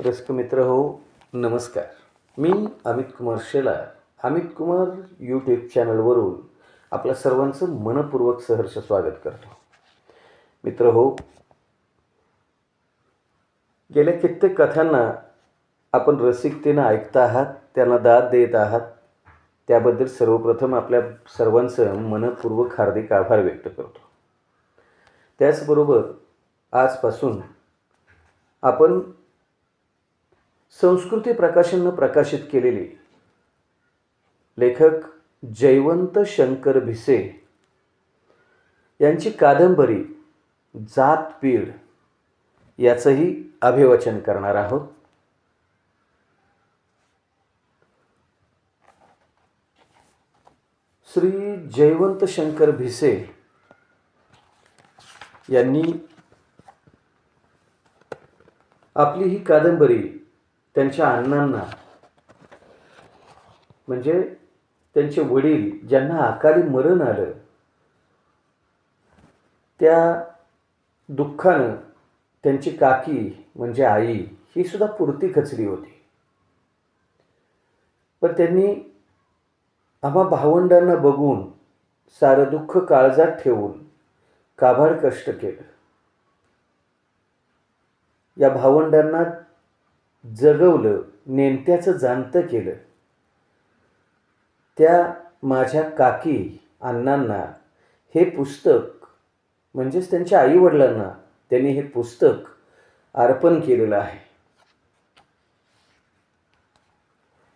रसिकमित्र हो नमस्कार. मी अमित कुमार शेलार. अमित कुमार यूट्यूब चॅनलवरून आपल्या सर्वांचं मनपूर्वक सहर्ष स्वागत करतो. मित्र हो गेल्या कित्येक कथांना आपण रसिकतेनं ऐकता आहात त्यांना दाद देत आहात त्याबद्दल सर्वप्रथम आपल्या सर्वांचं मनपूर्वक हार्दिक आभार व्यक्त करतो. त्याचबरोबर आजपासून आपण संस्कृती प्रकाशननं प्रकाशित केलेली लेखक जयवंत शंकर भिसे यांची कादंबरी जात पीड याचंही अभिवाचन करणार आहोत. श्री जयवंत शंकर भिसे यांनी आपली ही कादंबरी त्यांच्या अण्णांना. म्हणजे त्यांचे वडील ज्यांना अकाली मरण आलं त्या दुःखानं त्यांची काकी म्हणजे आई ही सुद्धा पुरती खचली होती. पण त्यांनी आम्हा भावंडांना बघून सारं दुःख काळजात ठेवून काभाड कष्ट केलं. या भावंडांना जगवलं नेमत्याचं जाणतं केलं. त्या माझ्या काकी अण्णांना हे पुस्तक म्हणजेच त्यांच्या आईवडिलांना त्यांनी हे पुस्तक अर्पण केलेलं आहे.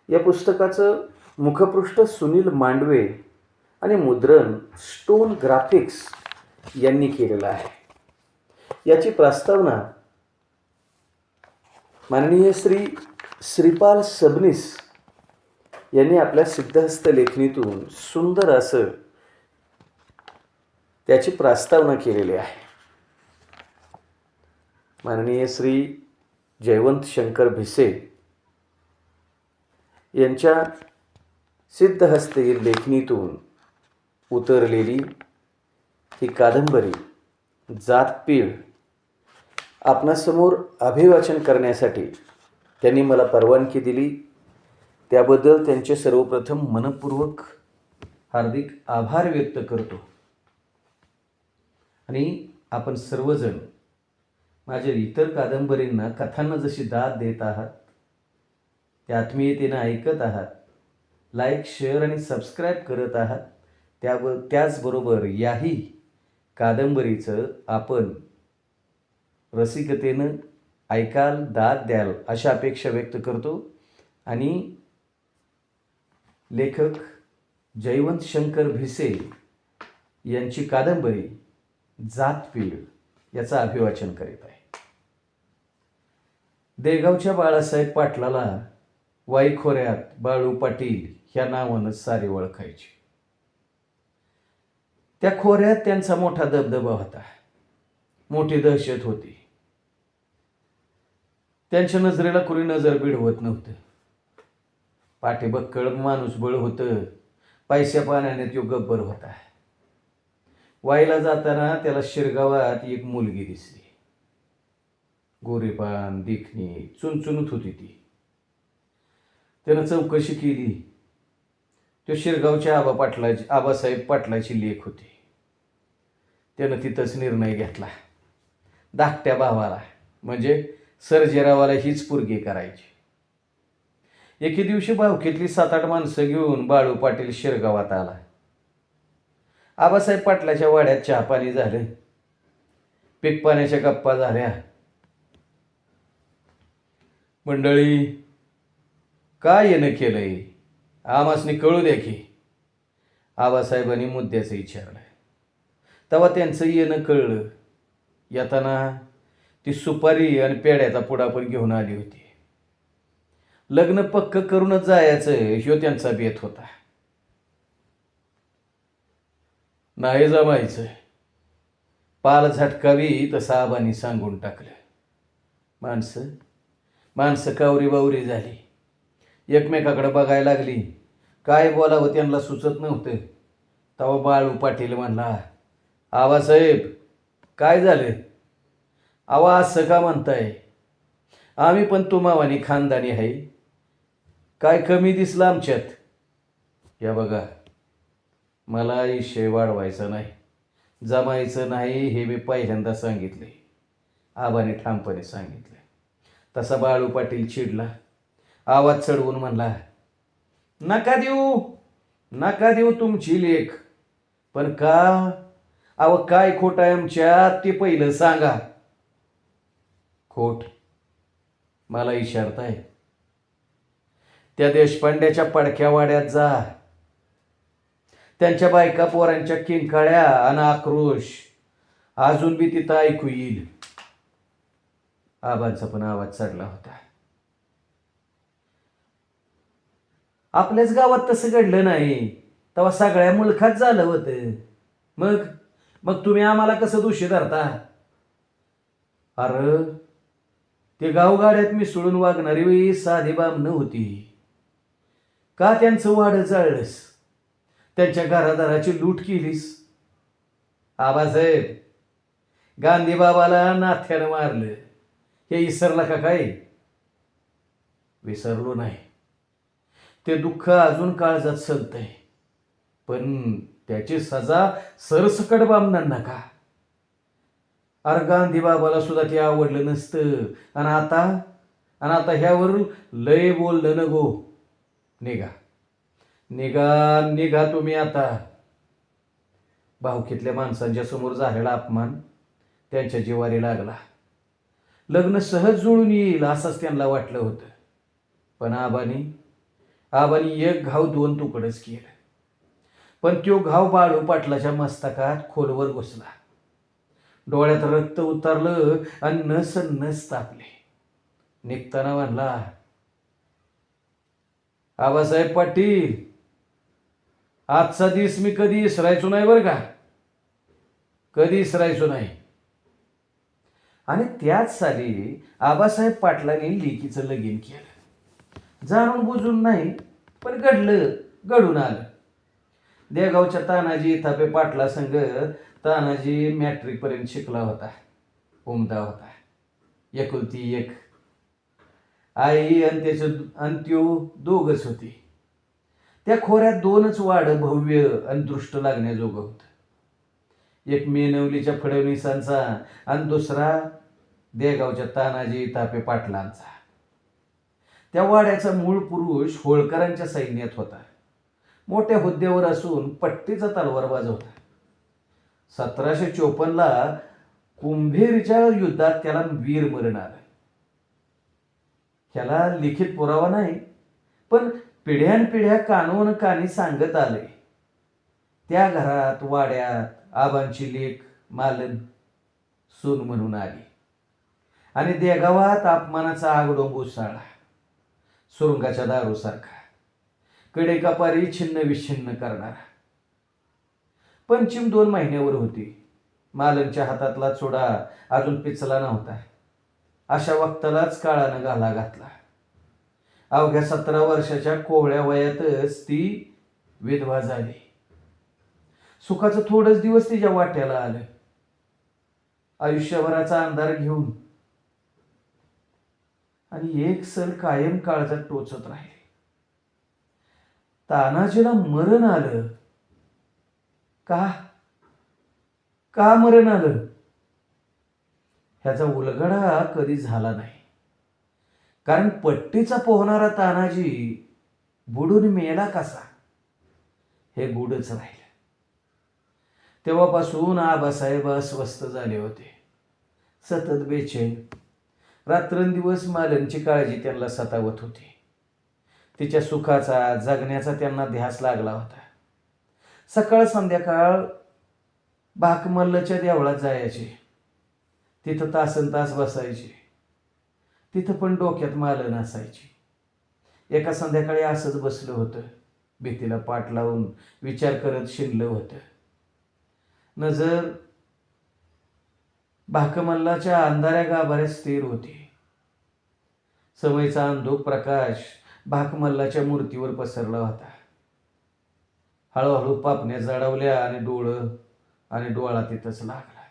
या पुस्तकाचं मुखपृष्ठ सुनील मांडवे आणि मुद्रण स्टोन ग्राफिक्स यांनी केलेलं आहे. याची प्रस्तावना माननीय श्री श्रीपाल सबनीस यांनी आपल्या सिद्धहस्त लेखणीतून सुंदर असं त्याची प्रस्तावना केलेली आहे. माननीय श्री जयवंत शंकर भिसे यांच्या सिद्धहस्ते लेखणीतून उतरलेली ही कादंबरी जातपीड आपणासमोर अभिवाचन करण्यासाठी त्यांनी मला परवानगी दिली. त्याबद्दल त्यांचे सर्वप्रथम मनपूर्वक हार्दिक आभार व्यक्त करतो. आणि आपण सर्वजण माझ्या इतर कादंबरींना कथांना जशी दाद देत आहात त्या आत्मीयतेनं ऐकत आहात लाईक शेअर आणि सबस्क्राईब करत आहात त्याब त्याचबरोबर याही कादंबरीचं आपण रसिकतेनं ऐकाल दाद द्याल अशा अपेक्षा व्यक्त करतो. आणि लेखक जयवंत शंकर भिसे यांची कादंबरी जातपीड याचं अभिवाचन करीत आहे. देगावच्या बाळासाहेब पाटलाला वाईखोऱ्यात बाळू पाटील ह्या नावानं सारे ओळखायचे. त्या खोऱ्यात त्यांचा मोठा दबदबा होता. मोठी दहशत होती. त्यांच्या नजरेला कुणी नजर भिडवत नव्हतं. पाठीबक्कळ माणूसबळ होतं. पैशा पाण्याने तो गब्बर होता. वाईला जाताना त्याला शिरगावात एक मुलगी दिसली. गोरेपान देखणी चुनचुनत होती ती. त्यानं चौकशी केली. तो शिरगावच्या आबा पाटलाची आबासाहेब पाटलाची लेख होती. त्यानं तिथंच निर्णय घेतला. धाकट्या भावाला म्हणजे सर्जेरावाला हीच पुरगी करायची. एके दिवशी भावकीतली सात आठ माणसं घेऊन बाळू पाटील शिरगावात आला. आबासाहेब पाटलाच्या वाड्यात चहापाणी झालं. पीक पाण्याच्या गप्पा झाल्या. मंडळी काय येणं केलंय? आमासनी कळू द्या की. आबासाहेबांनी मुद्द्याचं विचारलं. तेव्हा त्यांचं येणं कळलं. येताना ती सुपारी आणि पेड्याचा पुडा पण घेऊन आली होती. लग्न पक्क करूनच जायचं ह्यो त्यांचा बेत होता. नाही जमायचं. पाल झटकावी तसं साहेबांनी सांगून टाकलं. माणसं माणसं कावरी बावरी झाली. एकमेकाकडे बघायला लागली. काय बोलावं त्यांना सुचत नव्हतं. तेव्हा बाळू पाटील म्हणला आवासाहेब काय झालं? आवा असं का म्हणताय. आम्ही पण तुम्हावानी खानदानी आहे. काय कमी दिसलं आमच्यात? या बघा. मला विषय वाढवायचा नाही. जमायचं नाही हे मी पहिल्यांदा सांगितले. आबाने ठामपणे सांगितले. तसा बाळू पाटील चिडला. आवाज चढवून म्हणला नका देऊ. नका देऊ तुमची लेख. पण का? अव काय खोट आहे आमच्यात ते पहिलं सांगा. खोट. मला इशारताय त्या देशपांड्याच्या पडक्या वाड्यात जा. त्यांच्या बायका पोरांच्या किंकाळ्या आणि आक्रोश अजून बी तिथं ऐकू येईल. आबांचा पण आवाज चढला होता. आपल्याच गावात तसं घडलं नाही. तेव्हा सगळ्या मुलखात झालं होतं. मग? मग तुम्ही आम्हाला कसं दोषी धरता? अरे ते गावगाड्यात मिसळून वागणारी वेळी साधी बाम नव्हती का त्यांचं वाढ चाळलंस त्यांच्या घरादाराची लूट केलीस? आबासाहेब गांधी बाबाला नाथ्यानं मारलं. हे विसरला का काय? विसरलो नाही. ते दुःख अजून काळजात सलतंय पण त्याची सजा सरसकट बामणार नका अरे गांधी बाबाला सुद्धा ते आवडलं नसतं. आणि आता आणि आता ह्यावर लय बोललं न गो. निघा. निघा निघा तुम्ही आता. भावकीतल्या माणसांच्या समोर झालेला अपमान त्यांच्या जिवारी लागला. लग्न सहज जुळून येईल असंच त्यांना वाटलं होतं. पण आबानी आबानी एक घाव दोन तुकडच केलं. पण तो घाव बाळू पाटलाच्या मस्तकात खोलवर घुसला. डोळ्यात रक्त उतरलं आणि नस नस तापले. निघताना म्हणला आबासाहेब पाटील आजचा दिवस मी कधी इसरायचो नाही बरं का? कधी इसरायचो नाही? आणि त्याच साली आबासाहेब पाटलांनी लेकीचं लगीन केलं. जाणून बुजून नाही पण घडलं घडून आलं. देगावच्या तानाजी थापे पाटला संघ तानाजी मॅट्रिकपर्यंत शिकला होता. उमदा होता. एकुलती एक आई आणि त्याचं आणि त्यो दोघच होती. त्या खोऱ्यात दोनच वाड भव्य आणि दृष्ट लागण्याजोगं होतं. एक मेनवलीच्या फडणवीसांचा आणि दुसरा देगावच्या तानाजी तापे पाटलांचा. त्या वाड्याचा मूळ पुरुष होळकरांच्या सैन्यात होता. मोठ्या हुद्द्यावर असून पट्टीचा तलवार होता सतराशे चोपन्नला कुंभेरीच्या युद्धात त्याला वीर मरण आलं ह्याला लिखित पुरावा नाही पण पिढ्यानपिढ्या कानून कानी सांगत आले. त्या घरात वाड्यात आबांची लेख मालन सून म्हणून आली. आणि देगावात अपमानाचा आगडोंब उसळला. सुरुंगाच्या दारूसारखा. कडेकापारी छिन्न विच्छिन्न करणारा. पंचिम दोन महिन्यावर होती. मालनच्या हातातला चोडा अजून पिचला नव्हता. अशा वक्तालाच काळानं घाला घातला. अवघ्या सतरा वर्षाच्या कोवळ्या वयातच ती विधवा झाली. सुखाचं थोडंच दिवस तिच्या वाट्याला आलं. आयुष्यभराचा अंधार घेऊन. आणि एक सर कायम काळजात टोचत राहिले. तानाजीला मरण आलं. का? का मरण आलं? ह्याचा उलगडा कधी झाला नाही. कारण पट्टीचा पोहणारा तानाजी बुडून मेला कसा? हे गुडच राहिलं. तेव्हापासून आबासाहेब अस्वस्थ झाले होते. सतत बेचैन. रात्रंदिवस मालनची काळजी त्यांना सतावत होती. तिच्या सुखाचा जगण्याचा त्यांना ध्यास लागला होता. सकाळ संध्याकाळ भाकमल्लच्या देवळात जायचे. तिथं तासन तास बसायचे. तिथं पण डोक्यात मालन असायची एका संध्याकाळी असंच बसलं होतं. भीतीला पाठ लावून विचार करत शिरलं होतं. नजर भाकमल्लाच्या अंधाऱ्या गाभाऱ्यात स्थिर होती. समयचा अंधोक प्रकाश भाकमल्लाच्या मूर्तीवर पसरला होता. हळूहळू पापण्या जडवल्या आणि डोळं आणि डोळा तिथंच लागला.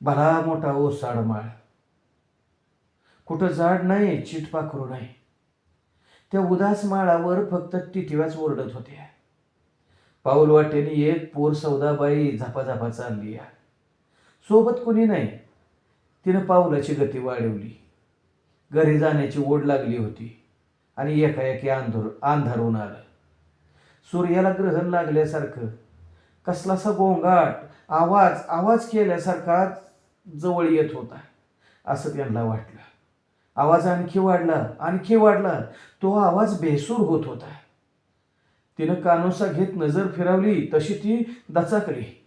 भला मोठा ओसाड माळ. कुठं झाड नाही चिटपाखरू नाही. त्या उदास माळावर फक्त टिटिव्याच ओरडत होत्या. पाऊल वाटेने एक पोर सौदाबाई झापाझापा चालली या सोबत कुणी नाही. तिनं पाऊलाची गती वाढवली. घरी जाण्याची ओढ लागली होती आणि एकाएकी अंधार अंधारून आलं. सूर्याला ग्रहण लागल्यासारखं. कसलासा गोंगाट आवाज आवाज केल्यासारखा जवळ येत होता असं त्यांना वाटलं. आवाज आणखी वाढला आणखी वाढला. तो आवाज बेसूर होत होता. तिनं कानोसा घेत नजर फिरवली तशी ती दचाकली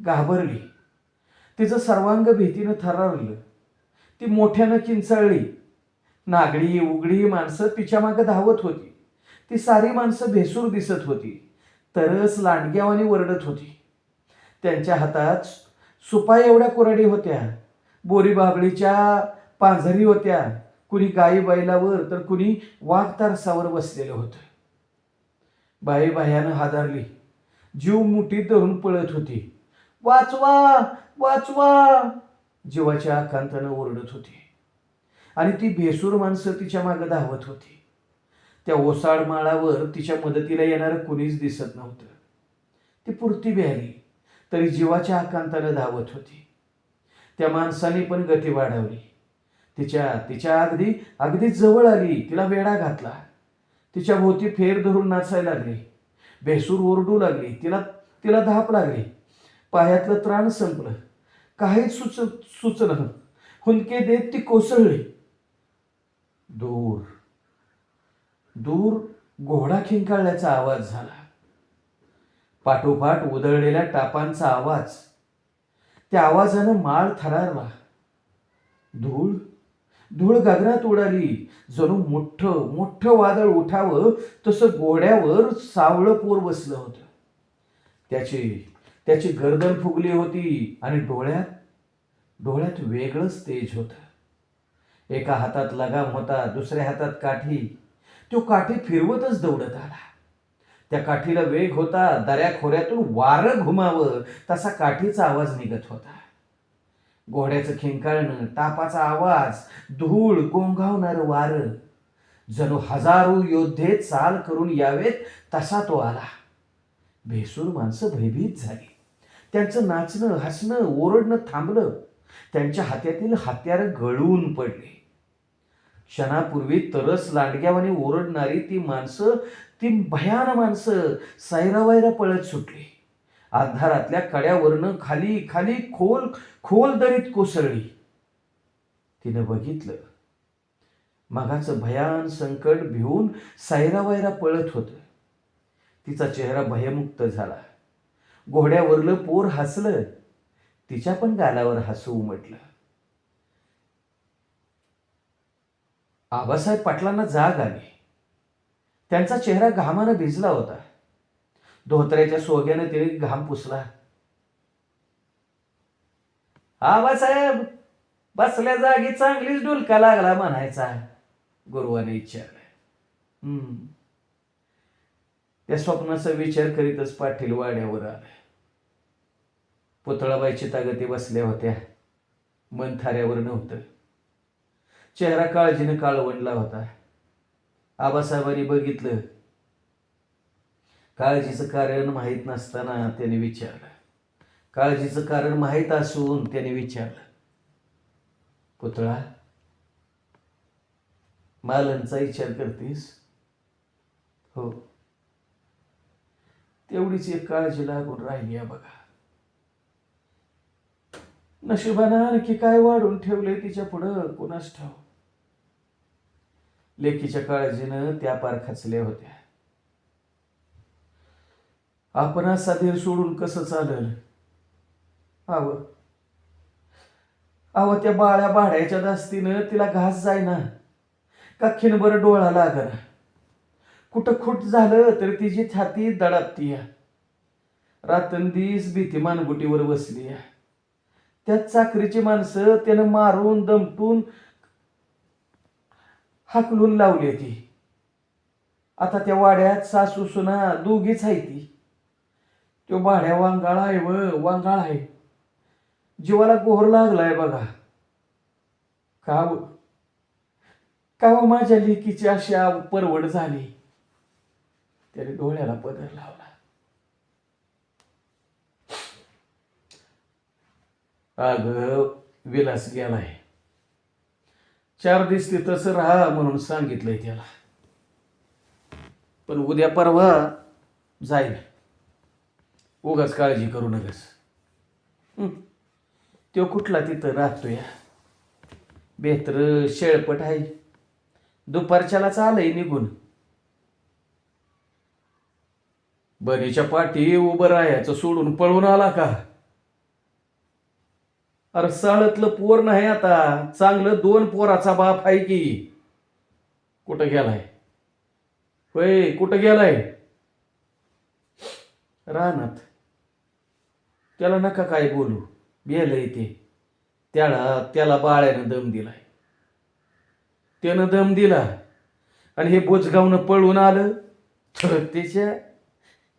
घाबरली. तिचं सर्वांग भीतीनं थरारलं. ती मोठ्यानं किंचाळली. नागडी उघडी माणसं तिच्या मागं धावत होती. ती सारी माणसं भेसूर दिसत होती. तरच लांडग्यावानी वरडत होती. त्यांच्या हातात सुपा एवढ्या कुराडी होत्या. बोरी बाबळीच्या पांझरी होत्या. कुणी गाई बैलावर तर कुणी वाघ तारसावर बसलेलं होतं. बाई बायानं हादारली. जीव मुठीत धरून पळत होती. वाचवा वाचवा! जीवाच्या आकांतानं ओरडत होती. आणि ती भेसूर माणसं तिच्या मागं धावत होती. त्या ओसाड माळावर तिच्या मदतीला येणारं कुणीच दिसत नव्हतं. ती पुरती आली तरी जीवाच्या आकांतानं धावत होती. त्या माणसाने पण गती वाढवली. तिच्या तिच्या अगदी अगदी जवळ आली तिला वेढा घातला. तिच्या भोवती फेर धरून नाचायला लागली. भेसूर ओरडू लागली तिला तिला धाप लागली. पायातलं त्राण संपलं. काहीच सुच सुचलं. हुंदके देत ती कोसळली. दूर. दूर घोडा खिंकाळल्याचा आवाज झाला. पाठोपाठ उधळलेल्या टापांचा आवाज. त्या आवाजानं माळ थरारला. धूळ धूळ गगनात उडाली. जणू मोठं मोठं वादळ उठावं तसं घोड्यावर सावळं पोर बसलं होतं. त्याची त्याची गर्दन फुगली होती आणि डोळ्यात डोळ्यात वेगळंच तेज होतं. एका हातात लगाम होता दुसऱ्या हातात काठी. तो काठी फिरवतच दौडत आला. त्या काठीला वेग होता दऱ्या खोऱ्यातून वारं घुमावं तसा काठीचा आवाज निघत होता. घोड्याचं खिंकाळणं तापाचा आवाज धूळ गोंगावणारं वारं. जणू हजारो योद्धे चाल करून यावेत तसा तो आला. भेसूर माणसं भयभीत झाली. त्यांचं नाचणं हसणं ओरडणं थांबलं. त्यांच्या हातातील हत्यारं गळून पडले. क्षणापूर्वी तरस लांडग्यावाने ओरडणारी ती माणसं ती भयान माणसं सैरावैरा पळत सुटली. आधारातल्या कड्यावरनं खाली खाली खोल खोल दरीत कोसळली. तिनं बघितलं. मगाचं भयान संकट भिवून सैरावैरा पळत होत. तिचा चेहरा भयमुक्त झाला. घोड्यावरलं पोर हसलं. तिच्या पण गालावर हसू उमटलं. आबासाहेब पाटलांना जाग आली. त्यांचा चेहरा घामानं भिजला होता. धोत्र्याच्या सोग्याने तिने घाम पुसला. आबासाहेब बसल्या जागी चांगलीच डुलका लागला म्हणायचा गुरुवाने विचारलं हम्म. त्या स्वप्नाचा विचार करीतच पाटील वाड्यावर आले. पुतळाबाई चितागती बसल्या होत्या. मन थाऱ्यावर नव्हतं. चेहरा काळजीनं काळवंडला होता. आबासाहेबांनी बघितलं. काळजीचं कारण माहीत नसताना त्याने विचारलं. काळजीचं कारण माहीत असून त्याने विचारलं. पुतळा मालनचा विचार करतीस? हो. तेवढीच एक काळजी लागून राहिली आहे बघा. नशिबानं आणखी काय वाढून ठेवले तिच्या पुढं? कोणाच ठाव लेकीच्या काळजीनं त्या पार खचल्या होत्या. आपण असाधीन सोडून कसं चालल? आव आव त्या बाळ्या भाड्याच्या दास्तीनं तिला घास जायना. का खिनभर डोळा लागना? कुठं खुट झालं तर तिची छाती दडापती रातंदीस भीती मानगुटीवर बसली या त्या चाकरीची माणसं त्यानं मारून दमटून हाकलून लावली ती. आता त्या वाड्यात सासू सुना दोघीच आहे ती. तो भाड्या वांगाळ आहे व वांगाळ आहे. जीवाला गोहर लागलाय बघा. का व? का माझ्या लेकीची अशी परवड झाली? त्याने डोळ्याला पदर लावला. अग विलास गेलाय. चार दिवस ते तसं राहा म्हणून सांगितलंय त्याला. पण उद्या परवा जाईल उगाच काळजी करू नकस तो कुठला तिथं राहतो या बेहतर शेळपट आहे. दुपारच्यालाच चालय निघून. बनीच्या पाठी उभं राहायचं सोडून पळून आला का? अरे साळतलं पोर नाही आता. चांगलं दोन पोराचा बाप आहे की. कुठं गेलाय? होय कुठं गेलाय? रानात. त्याला नका काय बोलू. गेलंय ते. त्याला त्याला बाळ्यानं दम दिलाय. त्यानं दम दिला. आणि हे बोचगावनं पळून आलं. तर त्याच्या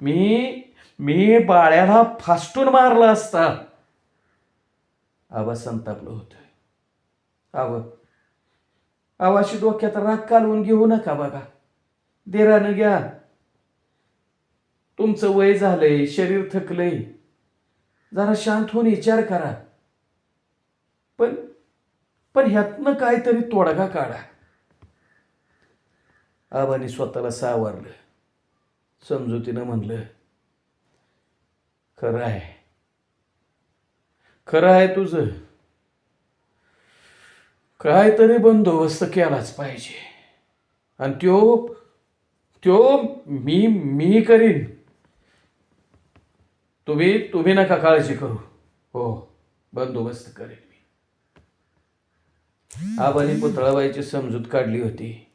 मी मी बाळ्याला फासटून मारला असता. आबा संतापलं होतं. आव आवाशी डोक्यात राग कालवून घेऊ नका बघा देरानं घ्या. तुमचं वय झालंय शरीर थकलंय. जरा शांत होऊन विचार करा. पण पण ह्यातनं काहीतरी तोडगा काढा. आबाने स्वतःला सावरलं. समजुतीनं म्हणलं खरं आहे. खरं आहे तुझं. काहीतरी बंदोबस्त केलाच पाहिजे. आणि त्यो त्यो मी मी करीन. तुम्ही तुम्ही नका काळजी करू. हो बंदोबस्त करेन मी. आबाने पुतळाबाईची समजूत काढली होती.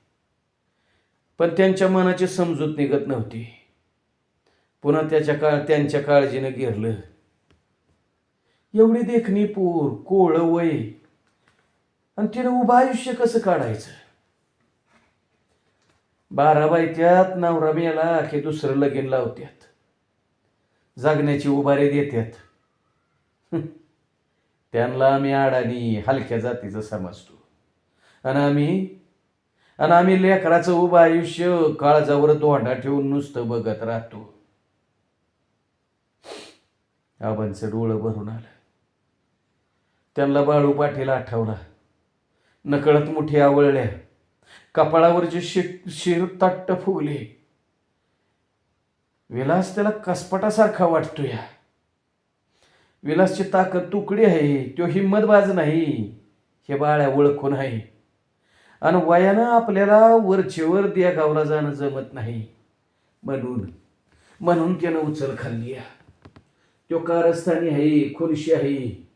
पण त्यांच्या मनाची समजूत निघत नव्हती. पुन्हा त्याच्या काळ त्यांच्या काळजीनं गिरलं एवढी देखणी पूर कोळ वय. आणि तिनं उभं आयुष्य कसं काढायचं? बारा बायत्यात नवरा मेला की दुसरं लगीन लावत्यात. जगण्याची उभारी देतात त्यांना आम्ही आडानी हलक्या जातीचं समजतो. आणि आम्ही आणि आम्ही लेकराचं उभं आयुष्य काळजावर तोंडा ठेवून नुसतं बघत राहतो. आबांचं डोळं भरून आलं. त्यांना बाळू पाटील आठवला. नकळत मुठी आवळल्या. कपाळावरचे शि शिर ताट्ट फुगले. विलास त्याला कसपटासारखा वाटतो या विलासची ताकद तुकडी आहे तो हिंमतबाज नाही. हे बाळ्या ओळखून आहे. आणि वयानं आपल्याला वरचेवर द्या गावला जाणं जमत नाही. म्हणून म्हणून त्यानं उचल खाल्ली या. तो कारस्थानी आहे खुर्शी आहे.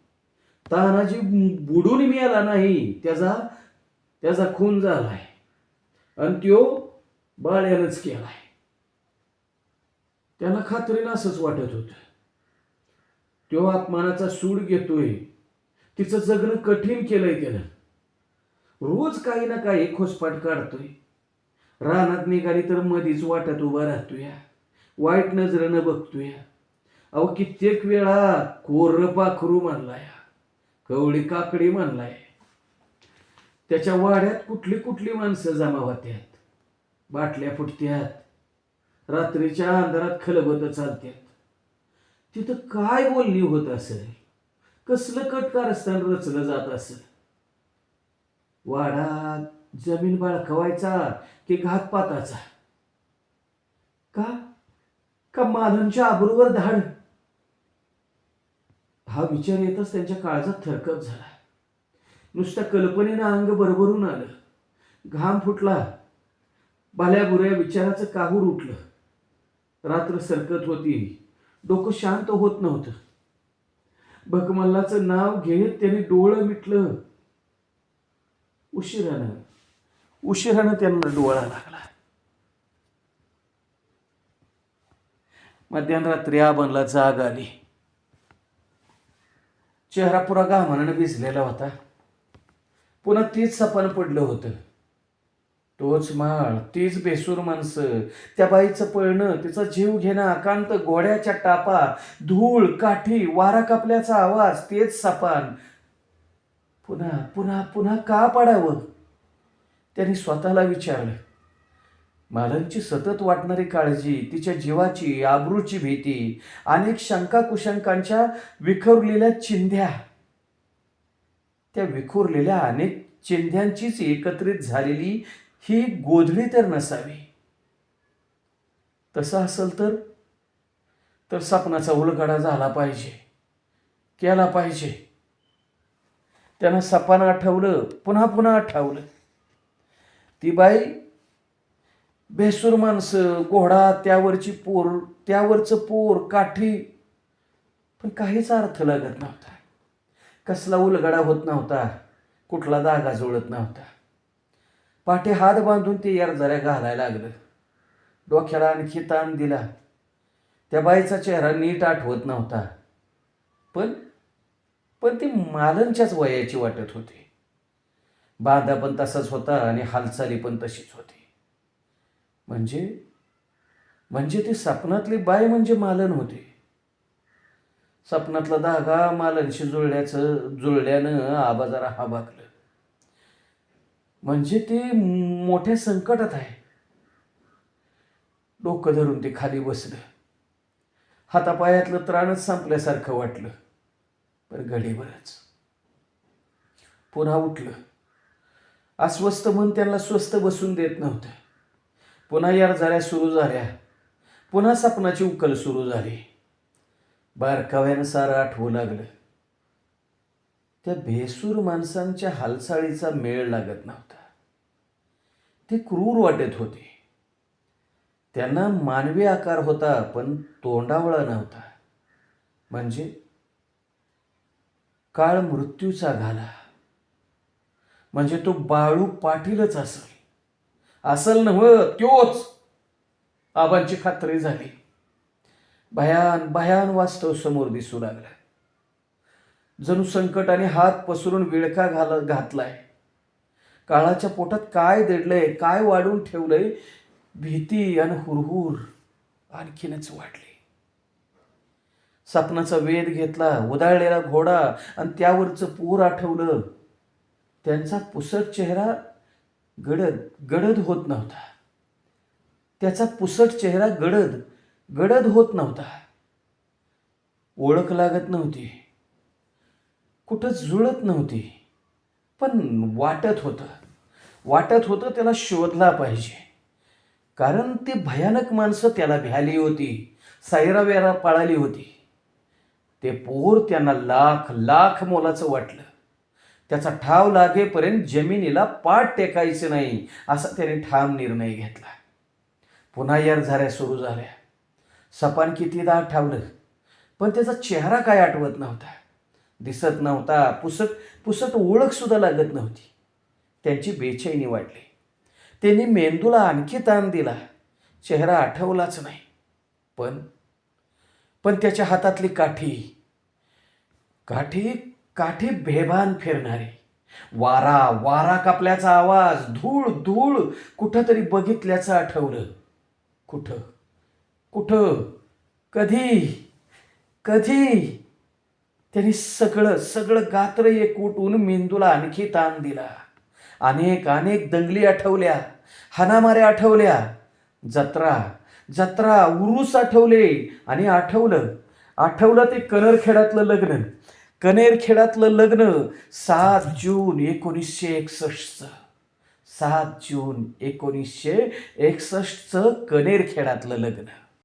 तानाजी बुडून मिळाला नाही त्याचा त्याचा खून झालाय. आणि त्यो बाळ्यानंच केलाय. त्याला खात्रीनं असंच वाटत होत. तो अपमानाचा सूड घेतोय. तिचं जगणं कठीण केलंय त्यानं. रोज काही ना काही खोसपाट काढतोय. रानात निघाली तर मधीच वाटत उभा राहतोया. वाईट नजरेनं बघतोया. अहो कित्येक वेळा कोर पाखरू मानलाया कवळी काकडी म्हणलाय. त्याच्या वाड्यात कुठली कुठली माणसं जमा होत्यात? बाटल्या फुटत्यात. रात्रीच्या अंधारात खलबत चालत्यात. तिथं काय बोलणी होत असेल? कसलं कटकारस्थान रचलं जात असेल? वाडा जमीन बाळकवायचा की घातपाताचा का? का माधनच्या आबरूवर धाड? हा विचार येतच त्यांच्या काळजात थरकप झाला. नुसत्या कल्पनेनं अंग भरभरून आलं. घाम फुटला. बाल्याबुऱ्या विचाराचं काहूर उठलं. रात्र सरकत होती. डोकं शांत होत नव्हतं. भगमल्लाचं नाव घेत त्याने डोळं मिटलं. उशिरानं. उशिरानं त्यांना डोळा लागला. मध्यरात्री बनला जाग आली. चेहरा पुरा घामानं भिजलेला होता. पुन्हा तीच सपान पडलं होतं. तोच माळ तीच बेसूर माणसं त्या बाईचं पळणं तिचा जीव घेणं आकांत घोड्याच्या टापा धूळ काठी वारा कापल्याचा आवाज तेच सपान. पुन्हा पुन्हा पुन्हा का पाडावं? त्यांनी स्वतःला विचारलं. मालनची सतत वाटणारी काळजी तिच्या जीवाची आबरूची भीती अनेक शंका कुशंकांच्या विखुरलेल्या चिंध्या. त्या विखुरलेल्या अनेक चिंध्यांचीच एकत्रित झालेली ही गोधडी तर नसावी. तसं असेल तर तर सपनाचा उलगडा झाला पाहिजे केला पाहिजे. त्यानं सपानं आठवलं पुन्हा पुन्हा आठवलं. ती बाई भेसूर माणसं घोडा त्यावरची पोर त्यावरचं पोर काठी. पण काहीच अर्थ लागत नव्हता. कसला उलगडा होत नव्हता. कुठला धागा जुळत नव्हता. पाठी हात बांधून ते यारजऱ्या घालायला लागलं. डोक्याला आणखी ताण दिला. त्या बाईचा चेहरा नीट आठवत नव्हता. पण पण ती मालनच्याच वयाची वाटत होती. बांधा पण तसाच होता आणि हालचाली पण तशीच होती. म्हणजे म्हणजे ती स्वप्नातली बाय म्हणजे मालन होते. स्वप्नातला धागा मालनशी जुळल्याचं जुळल्यानं आबा जरा हाबाकलं. म्हणजे ते मोठ्या संकटात आहे. डोकं धरून ते खाली बसलं. हातापायातलं त्राणच संपल्यासारखं वाटलं. पण घडीभरच. पुन्हा उठलं. अस्वस्थ मन त्यांना स्वस्थ बसून देत नव्हतं. पुन्हा यार झाल्या सुरू झाल्या. पुन्हा सपनाची उकल सुरू झाली. बारकाव्यानं सारं आठवू लागलं. त्या भेसूर माणसांच्या हालचाळीचा मेळ लागत नव्हता. ते क्रूर वाटत होते. त्यांना मानवी आकार होता पण तोंडावळा नव्हता. म्हणजे काळ मृत्यूचा घाला म्हणजे तो बाळू पाटीलच असेल. असल नव त्योच. आबांची खात्री झाली. भयान भयान वास्तव समोर दिसू लागला. जणू संकटाने हात पसरून विळखा घाल घातलाय. काळाच्या पोटात काय दडलंय काय वाढून ठेवलंय भीती आणि हुरहुर आणखीनच वाढली. सपनाचा वेध घेतला उदाळलेला घोडा आणि त्यावरचं पूर आठवलं. त्यांचा पुसट चेहरा गडद गडद होत नव्हता. त्याचा पुसट चेहरा गडद गडद होत नव्हता. ओळख लागत नव्हती. कुठं जुळत नव्हती. पण वाटत होतं. वाटत होतं त्याला शोधला पाहिजे. कारण ती भयानक माणसं त्याला भ्याली होती. सायरावेरा पाळाली पळाली होती. ते पोर त्यांना लाख लाख मोलाचं वाटलं. त्याचा ठाव लागेपर्यंत जमिनीला पाठ टेकायचे नाही असा त्याने ठाम निर्णय घेतला. पुन्हा यार झाऱ्या सुरू झाल्या. सपान कितीदा ठावलं पण त्याचा चेहरा काय आठवत नव्हता. दिसत नव्हता पुसट पुसट ओळखसुद्धा लागत नव्हती. त्यांची बेचैनी वाढली. त्यांनी मेंदूला आणखी ताण दिला. चेहरा आठवलाच नाही. पण पण त्याच्या हातातली काठी काठी काठी बेभान फिरणारी. वारा वारा कापल्याचा आवाज धूळ धूळ कुठंतरी बघितल्याचं आठवलं. कुठं? कुठं? कधी? कधी? त्यांनी सगळं सगळं गात्र एक मेंदूला आणखी ताण दिला. अनेक अनेक दंगली आठवल्या हानामाऱ्या आठवल्या. जत्रा जत्रा उरूस आठवले आणि आठवलं. आठवलं ते कनरखेडातलं लग्न. कनेरखेडातलं लग्न सात जून एकोणीसशे एकसष्टचं. सात जून एकोणीसशे एकसष्टचं कनेरखेडातलं लग्न.